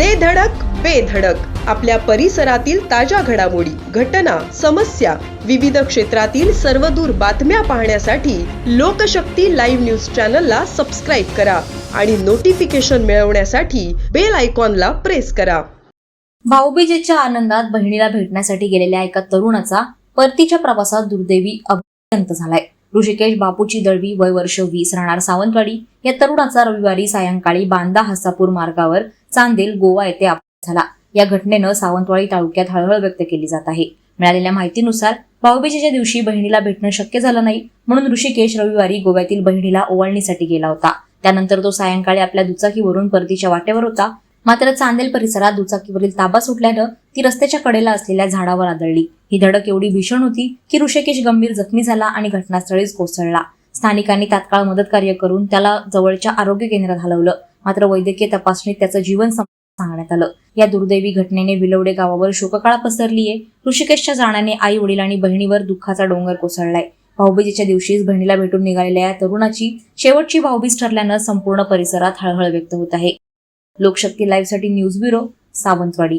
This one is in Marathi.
दे धडक बेधडक आपल्या परिसरातील ताज्या घडामोडी घटना समस्या विविध क्षेत्रातील सर्वदूर बातम्या पाहण्यासाठी लोकशक्ती लाईव्ह न्यूज चॅनलला सबस्क्राईब करा आणि नोटिफिकेशन मिळवण्यासाठी बेल आयकॉनला प्रेस करा. भाऊबीजेच्या आनंदात बहिणीला भेटण्यासाठी गेलेल्या एका तरुणाचा परतीच्या प्रवासात दुर्दैवी अभियंत झालाय. ऋषिकेश बापूची दळवी वय वर्ष वीस राहणार सावंतवाडी या तरुणाचा रविवारी सायंकाळी बांदा हसापूर मार्गावर चांदेल गोवा येथे अपघात झाला. या घटनेनं सावंतवाडी तालुक्यात हळहळ व्यक्त केली जात आहे. मिळालेल्या माहितीनुसार भाऊबीजेच्या दिवशी बहिणीला भेटणं शक्य झालं नाही म्हणून ऋषिकेश रविवारी गोव्यातील बहिणीला ओवाळणीसाठी गेला होता. त्यानंतर तो सायंकाळी आपल्या दुचाकीवरून परतीच्या वाटेवर होता. मात्र चांदेल परिसरात दुचाकीवरील ताबा सुटल्यानं ती रस्त्याच्या कडेला असलेल्या झाडावर आदळली. ही धडक एवढी भीषण होती की ऋषिकेश गंभीर जखमी झाला आणि घटनास्थळीच कोसळला. स्थानिकांनी तात्काळ मदत कार्य करून त्याला जवळच्या आरोग्य केंद्रात हलवलं. मात्र वैद्यकीय तपासणीत त्याचं जीवन सांगण्यात आलं. या दुर्दैवी घटनेने विलवडे गावावर शोककाळ पसरलीये. ऋषिकेशच्या जाण्याने आई वडील आणि बहिणीवर दुःखाचा डोंगर कोसळलाय. भाऊबीजेच्या दिवशीच बहिणीला भेटून निघालेल्या या तरुणाची शेवटची भाऊबीज ठरल्यानं संपूर्ण परिसरात हळहळ व्यक्त होत आहे. लोकशक्ती लाईव्हसाठी न्यूज ब्युरो सावंतवाडी.